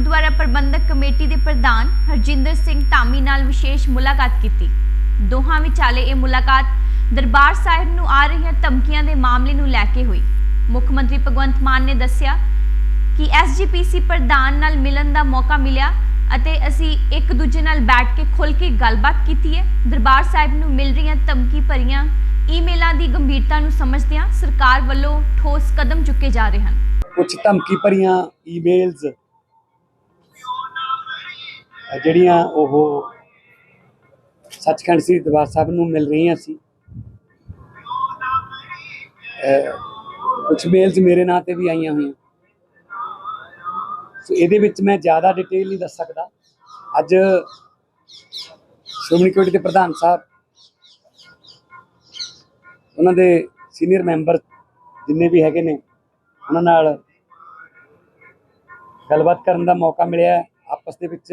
Gurdwara Parbandhak committee ਦੇ ਪ੍ਰਧਾਨ ਹਰਜਿੰਦਰ ਸਿੰਘ ਧਾਮੀ ਨਾਲ ਵਿਸ਼ੇਸ਼ ਮੁਲਾਕਾਤ ਕੀਤੀ। ਦੋਹਾਂ ਵਿਚਾਲੇ ਇਹ ਮੁਲਾਕਾਤ ਦਰਬਾਰ ਸਾਹਿਬ ਨੂੰ ਆ ਰਹੀਆਂ ਧਮਕੀਆਂ ਦੇ ਮਾਮਲੇ ਨੂੰ ਲੈ ਕੇ ਹੋਈ। ਮੁੱਖ ਮੰਤਰੀ ਭਗਵੰਤ ਮਾਨ ਨੇ ਦੱਸਿਆ ਕਿ ਐਸਜੀਪੀਸੀ ਪ੍ਰਧਾਨ ਨਾਲ ਮਿਲਣ ਦਾ ਮੌਕਾ ਮਿਲਿਆ ਅਤੇ ਅਸੀਂ ਇੱਕ ਦੂਜੇ ਨਾਲ ਬੈਠ ਕੇ ਖੁੱਲ ਕੇ ਗੱਲਬਾਤ ਕੀਤੀ ਹੈ। ਦਰਬਾਰ ਸਾਹਿਬ ਨੂੰ ਮਿਲ ਰਹੀਆਂ ਧਮਕੀ ਭਰੀਆਂ ਈਮੇਲਾਂ ਦੀ ਗੰਭੀਰਤਾ ਨੂੰ ਸਮਝਦਿਆਂ ਸਰਕਾਰ ਵੱਲੋਂ ਠੋਸ ਕਦਮ ਚੁੱਕੇ ਜਾ ਰਹੇ ਹਨ। ਕੁਝ ਧਮਕੀ ਭਰੀਆਂ ਈਮੇਲਸ ਜਿਹੜੀਆਂ ਉਹ ਸੱਚਖੰਡ ਸ੍ਰੀ ਦਰਬਾਰ ਸਾਹਿਬ ਨੂੰ ਮਿਲ ਰਹੀਆਂ ਸੀ। ਕੁਝ ਮੇਲਸ ਮੇਰੇ ਨਾਂ ਤੇ ਵੀ ਆਈਆਂ ਹੋਈਆਂ। ਸੋ ਇਹਦੇ ਵਿੱਚ ਮੈਂ ਜ਼ਿਆਦਾ ਡਿਟੇਲ ਨਹੀਂ ਦੱਸ ਸਕਦਾ। ਅੱਜ ਸ਼੍ਰੋਮਣੀ ਕਮੇਟੀ ਦੇ ਪ੍ਰਧਾਨ ਸਾਹਿਬ, ਉਹਨਾਂ ਦੇ ਸੀਨੀਅਰ ਮੈਂਬਰ ਜਿੰਨੇ ਵੀ ਹੈਗੇ ਨੇ, ਉਹਨਾਂ ਨਾਲ ਗੱਲਬਾਤ ਕਰਨ ਦਾ ਮੌਕਾ ਮਿਲਿਆ। ਆਪਸ ਦੇ ਵਿੱਚ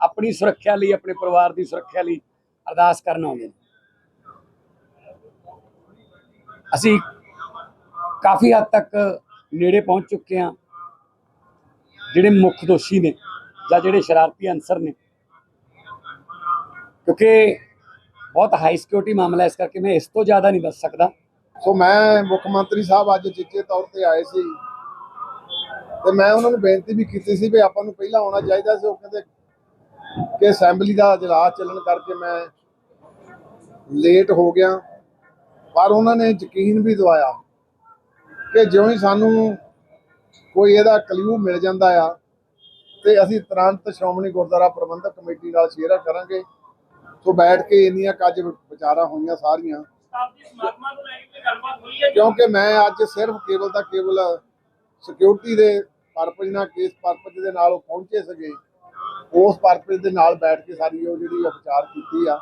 ਆਪਣੀ ਸੁਰੱਖਿਆ ਲਈ, ਆਪਣੇ ਪਰਿਵਾਰ ਦੀ ਸੁਰੱਖਿਆ ਲਈ ਅਰਦਾਸ ਕਰਨ ਆਉਂਦੇ ਨੇ। ਅਸੀਂ ਕਾਫੀ ਹੱਦ ਤੱਕ ਨੇੜੇ ਪਹੁੰਚ ਚੁੱਕੇ ਹਾਂ। ਜਿਹੜੇ ਮੁੱਖ ਦੋਸ਼ੀ ਨੇ ਜਾਂ ਜਿਹੜੇ ਸ਼ਰਾਰਤੀ ਅਨਸਰ ਨੇ। ਕਿਉਂਕਿ ਬਹੁਤ ਹਾਈ ਸਿਕਿਉਰਿਟੀ ਮਾਮਲਾ ਇਸ ਕਰਕੇ ਮੈਂ ਇਸ ਤੋਂ ਜ਼ਿਆਦਾ ਨਹੀਂ ਦੱਸ ਸਕਦਾ। ਸੋ ਮੈਂ ਮੁੱਖ ਮੰਤਰੀ ਸਾਹਿਬ ਅੱਜ ਜਿੱਕੇ ਤੌਰ ਤੇ ਆਏ ਸੀ। ਤੇ ਮੈਂ ਉਹਨਾਂ ਨੂੰ ਬੇਨਤੀ ਵੀ ਕੀਤੀ ਸੀ ਵੀ ਆਪਾਂ ਨੂੰ ਪਹਿਲਾਂ ਆਉਣਾ ਚਾਹੀਦਾ ਸੀ। ਉਹ ਕਹਿੰਦੇ ਕਿ ਅਸੈਂਬਲੀ ਦਾ ਇਜਲਾਸ ਚੱਲਣ ਕਰਕੇ ਮੈਂ ਲੇਟ ਹੋ ਗਿਆ। ਪਰ ਉਹਨਾਂ ਨੇ ਯਕੀਨ ਵੀ ਦਿਵਾਇਆ ਕਿ ਜਿਉਂ ਹੀ ਸਾਨੂੰ ਕੋਈ ਇਹਦਾ ਕਲਿਊ ਮਿਲ ਜਾਂਦਾ ਆ ਤੇ ਅਸੀਂ ਤੁਰੰਤ ਸ਼੍ਰੋਮਣੀ ਗੁਰਦੁਆਰਾ ਪ੍ਰਬੰਧਕ ਕਮੇਟੀ ਨਾਲ ਸ਼ੇਅਰ ਕਰਾਂਗੇ। ਸੋ ਬੈਠ ਕੇ ਇੰਨੀਆਂ ਕੱਜ ਵਿਚਾਰਾਂ ਹੋਈਆਂ ਸਾਰੀਆਂ। ਕਿਉਂਕਿ ਮੈਂ ਅੱਜ ਸਿਰਫ ਕੇਵਲ ਦਾ ਕੇਵਲ ਸਿਕਿਉਰਿਟੀ ਦੇ ਪਰਪਸ ਨਾਲ, ਕੇਸ ਪਰਪਸ ਦੇ ਨਾਲ ਉਹ ਪਹੁੰਚੇ ਸਕੇ ਉਸ ਪਰਪਸ ਦੇ ਨਾਲ ਬੈਠ ਕੇ ਸਾਰੀ ਉਹ ਜਿਹੜੀ ਉਹ ਵਿਚਾਰ ਕੀਤੀ ਆ।